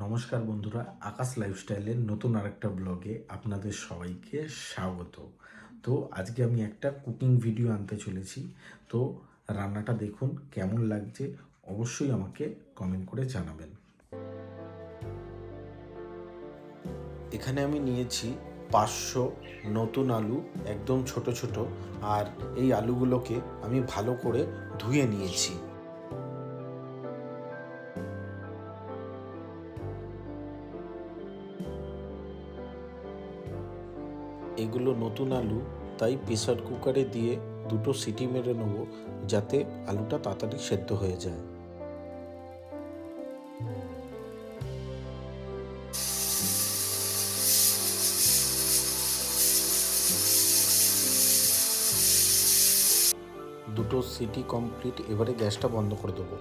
নমস্কার বন্ধুরা, আকাশ লাইফস্টাইলের নতুন আরেকটা ব্লগে আপনাদের সবাইকে স্বাগত। তো আজকে আমি একটা কুকিং ভিডিও আনতে চলেছি। তো রান্নাটা দেখুন কেমন লাগছে, অবশ্যই আমাকে কমেন্ট করে জানাবেন। এখানে আমি নিয়েছি পাঁচশো নতুন আলু, একদম ছোট ছোট, আর এই আলুগুলোকে আমি ভালো করে ধুয়ে নিয়েছি। এগুলো নতুন আলু, তাই প্রেসার কুকারে দিয়ে দুটো সিটি মেরে নেব যাতে আলুটা তাড়াতাড়ি সেদ্ধ হয়ে যায়। দুটো সিটি কমপ্লিট, এবারে গ্যাসটা বন্ধ করে দেবো।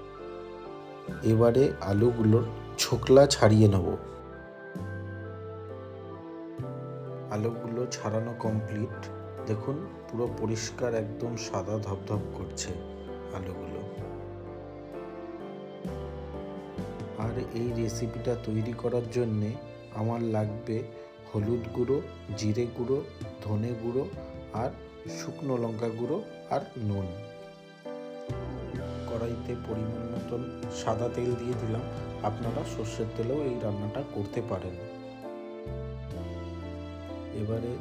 এবারে আলুগুলোর ছোকলা ছাড়িয়ে নেব। আলুগুলো ছাড়ানো কমপ্লিট দেখুন, পুরো পরিষ্কার একদম সাদা ধপধপ করছে আলুগুলো। আর এই রেসিপিটা তৈরি করার জন্যে আমার লাগবে হলুদ গুঁড়ো, জিরে গুঁড়ো, ধনে গুঁড়ো আর শুকনো লঙ্কা গুঁড়ো আর নুন। কড়াইতে পরিমাণ মতন সাদা তেল দিয়ে দিলাম। আপনারা সর্ষের তেলেও এই রান্নাটা করতে পারেন। এবারে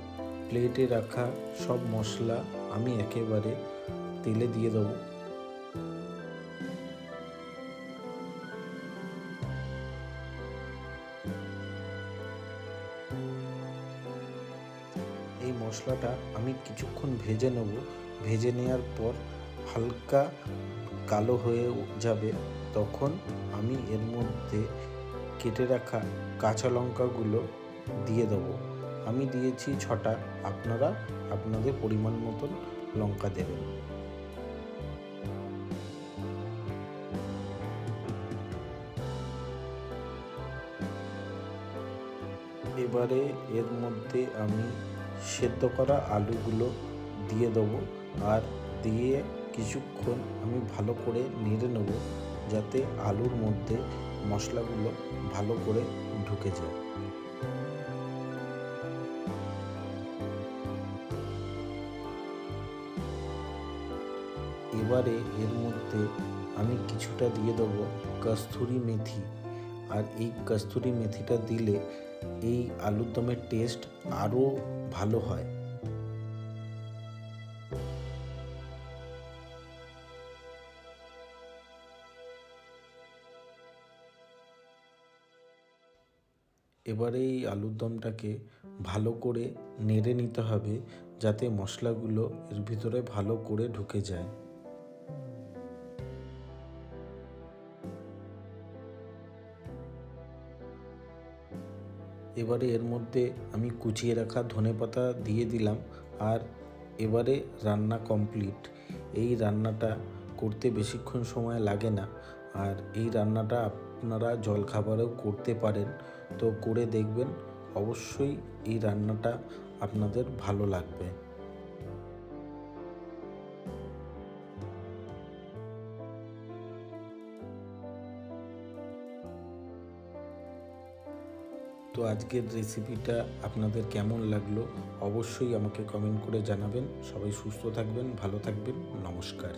প্লেটে রাখা সব মশলা আমি একেবারে তেলে দিয়ে দেবো। এই মশলাটা আমি কিছুক্ষণ ভেজে নেব। ভেজে নেওয়ার পর হালকা কালো হয়ে যাবে। তখন আমি এর মধ্যে কেটে রাখা কাঁচা লঙ্কাগুলো দিয়ে দেবো। আমি দিয়েছি ছটা, আপনারা আপনাদের পরিমাণ মতন লঙ্কা দেবেন। এবারে এর মধ্যে আমি সেদ্ধ করা আলুগুলো দিয়ে দেবো আর দিয়ে কিছুক্ষণ আমি ভালো করে নেড়ে নেব যাতে আলুর মধ্যে মশলাগুলো ভালো করে ঢুকে যায়। এবারে এর মধ্যে আমি কিছুটা দিয়ে দেবো কস্তুরি মেথি। আর এই কস্তুরি মেথিটা দিলে এই আলুর দমের টেস্ট আরও ভালো হয়। এবারে এই আলুর দমটাকে ভালো করে নেড়ে নিতে হবে যাতে মশলাগুলো এর ভিতরে ভালো করে ঢুকে যায়। এবারে এর মধ্যে আমি কুচিয়ে রাখা ধনে পাতা দিয়ে দিলাম আর এবারে রান্না কমপ্লিট। এই রান্নাটা করতে বেশিক্ষণ সময় লাগে না। আর এই রান্নাটা আপনারা জলখাবারেও করতে পারেন। তো করে দেখবেন, অবশ্যই এই রান্নাটা আপনাদের ভালো লাগবে। তো আজকের রেসিপিটা আপনাদের কেমন লাগল অবশ্যই আমাকে কমেন্ট করে জানাবেন। সবাই সুস্থ থাকবেন, ভালো থাকবেন, নমস্কার।